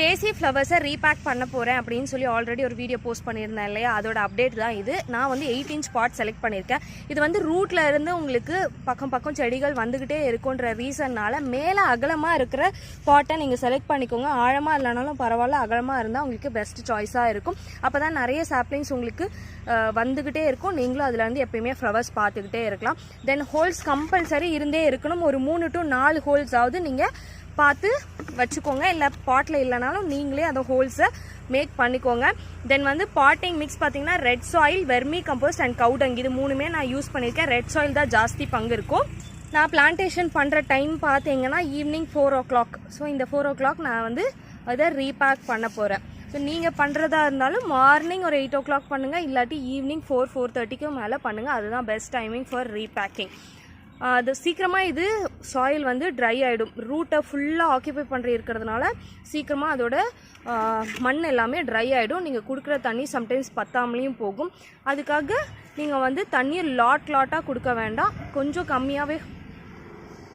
Daisy ஃப்ளவர்ஸை ரீபேக் பண்ண போகிறேன் அப்படின்னு சொல்லி ஆல்ரெடி ஒரு வீடியோ போஸ்ட் பண்ணியிருந்தேன் இல்லையா? அதோட அப்டேட் தான் இது. நான் வந்து எயிட் இன்ச் பாட் செலக்ட் பண்ணியிருக்கேன். இது வந்து ரூட்டில் இருந்து உங்களுக்கு பக்கம் பக்கம் செடிகள் வந்துக்கிட்டே இருக்குன்ற ரீசன்னால் மேலே அகலமாக இருக்கிற பாட்டை நீங்கள் செலக்ட் பண்ணிக்கோங்க. ஆழமாக இல்லைனாலும் பரவாயில்ல அகலமாக இருந்தால் உங்களுக்கு பெஸ்ட் சாய்ஸாக இருக்கும். அப்போ தான் நிறைய சாப்ளிங்ஸ் உங்களுக்கு வந்துக்கிட்டே இருக்கும். நீங்களும் அதில் வந்து எப்பயுமே ஃப்ளவர்ஸ் பார்த்துக்கிட்டே இருக்கலாம். தென் ஹோல்ஸ் கம்பல்சரி இருந்தே இருக்கணும். ஒரு மூணு டு நாலு ஹோல்ஸாவது நீங்கள் பார்த்து வச்சுக்கோங்க. இல்லை பாட்டில் இல்லைனாலும் நீங்களே அந்த ஹோல்ஸை மேக் பண்ணிக்கோங்க. தென் வந்து பாட்டிங் மிக்ஸ் பார்த்தீங்கன்னா red soil vermicompost and cow dung இது மூணுமே நான் யூஸ் பண்ணியிருக்கேன். ரெட் சாயில் தான் ஜாஸ்தி பங்கு இருக்கும். நான் பிளான்டேஷன் பண்ணுற டைம் பார்த்தீங்கன்னா evening four o'clock so இந்த ஃபோர் ஓ கிளாக் நான் வந்து அதை ரீபேக் பண்ண போகிறேன் ஸோ நீங்கள் பண்ணுறதா இருந்தாலும் மார்னிங் ஒரு எயிட் ஓ கிளாக் பண்ணுங்கள் இல்லாட்டி ஈவினிங் ஃபோர் ஃபோர் தேர்ட்டிக்கு மேலே பண்ணுங்கள் அதுதான் பெஸ்ட் டைமிங் ஃபார் ரீபேக்கிங் அது சீக்கிரமாக இது சாயில் வந்து ட்ரை ஆகிடும் ரூட்டை ஃபுல்லாக ஆக்கியபை பண்ணுற இருக்கிறதுனால சீக்கிரமாக அதோட மண் எல்லாமே ட்ரை ஆகிடும் நீங்கள் கொடுக்குற தண்ணி சம்டைம்ஸ் பத்தாமலேயும் போகும். அதுக்காக நீங்கள் வந்து தண்ணியை லாட் லாட்டாக கொடுக்க வேண்டாம். கொஞ்சம் கம்மியாகவே